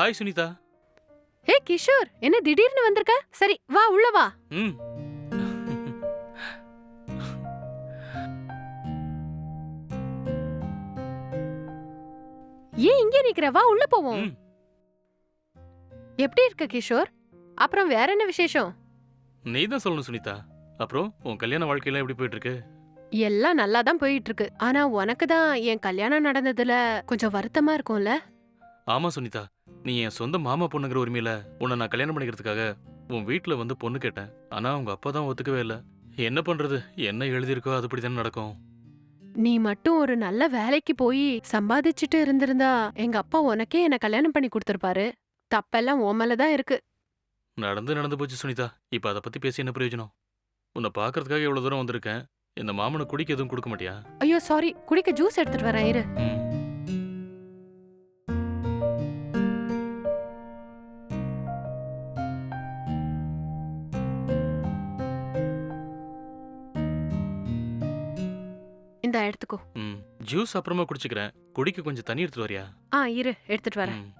Hi Sunita. ஏ கிஷோர் என்ன திடீர்னு வந்திருக்க? சரி வா உள்ள வா. ம். ஏன் இங்கே நிக்கிற? வா உள்ள போவோம். ம். எப்படி இருக்க கிஷோர்? அப்புறம் வேற என்ன விசேஷம்? நீ தான் சொல்லணும் சுனிதா. அப்புறம் உன் கல்யாண வாழ்க்கையெல்லாம் எப்படி போயிட்டு இருக்கு எல்லாம் நல்லா தான் போயிட்டு இருக்கு ஆனா உனக்கு தான் என் கல்யாணம் நடந்ததுல கொஞ்சம் வருத்தமா இருக்கும்ல? ஆமா சுனிதா நீ என் சொந்த மாமா பொண்ணுங்கிற உரிமையில உன்னை நான் கல்யாணம் பண்ணிக்கிறதுக்காக உன் வீட்ல வந்து பொண்ணு கேட்டேன். ஆனா உங்க அப்பா தான் ஒத்துக்கவே இல்ல. என்ன பண்றது? என்ன எழுதியிருக்கோ அதுபடி தானே நடக்கும். நீ மட்டும் ஒரு நல்ல வேலைக்கு போய் சம்பாதிச்சுட்டு இருந்திருந்தா எங்க அப்பா உனக்கே என்ன கல்யாணம் பண்ணி கொடுத்திருப்பாரு. தப்பெல்லாம் உன் மேல தான் இருக்கு. நடந்து நடந்து போச்சு சுனிதா. இப்ப அதை பத்தி பேசி என்ன பிரயோஜனம்? உன்னை பாக்குறதுக்காக இவ்வளவு தூரம் வந்திருக்கேன். இந்த மாமனை குடிக்க எதுவும் கொடுக்க மாட்டியா? ஐயோ சாரி குடிக்க ஜூஸ் எடுத்துட்டு வரேன் இரு. ம். இந்த எடுத்துக்கோ. ம் ஜூஸ் அப்புறமா குடிச்சுக்கிறேன். குடிக்க கொஞ்சம் தண்ணி எடுத்துட்டு வரியா? ஆ இரு எடுத்துட்டு வரேன். ம்.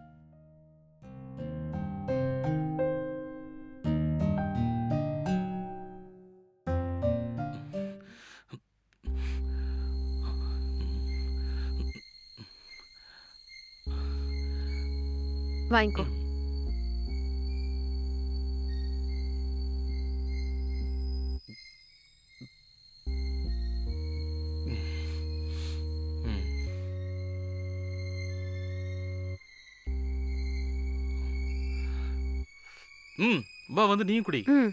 வாங்கிக்கோ. ம் வா வந்து நீயும் குடி ம்.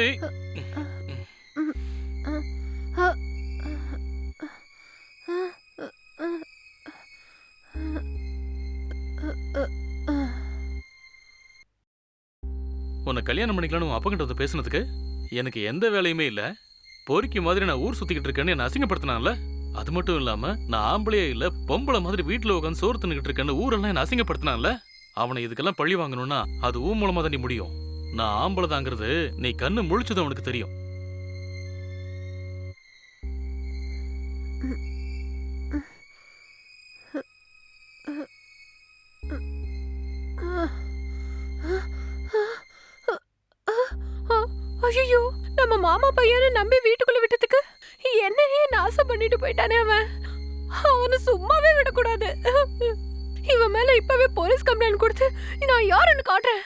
ஏய் உன்னை கல்யாணம் பண்ணிக்கலாம்னு உன் அப்பா வந்து பேசுனதுக்கு எனக்கு எந்த வேலையுமே இல்லை. பொறுக்கி மாதிரி நான் ஊர் சுத்திக்கிட்டு இருக்கேன்னு என்ன அசிங்கப்படுத்தினான்ல? அது மட்டும் இல்லாம நான் ஆம்பளையே இல்ல பொம்பளை மாதிரி வீட்டுல உட்காந்து சோறு தின்னுகிட்டு இருக்கேன்னு ஊரெல்லாம் என்ன அசிங்கப்படுத்தினான்ல? அவனை இதுக்கெல்லாம் பழி வாங்கணும்னா அது ஊ மூலமா தான் நீ முடியும். நான் ஆம்பளை தாங்கிறது நீ கண்ணு முழிச்சது அவனுக்கு தெரியும். ஐயோ நம்ம மாமா பையனை நம்பி வீட்டுக்குள்ள விட்டதுக்கு என்னையே நாசம் பண்ணிட்டு போயிட்டானே அவன். அவனை சும்மாவே விடக்கூடாது. இவன் மேல இப்பவே போலீஸ் கம்ப்ளைண்ட் கொடுத்து நான் யாருன்னு காட்டுறேன்.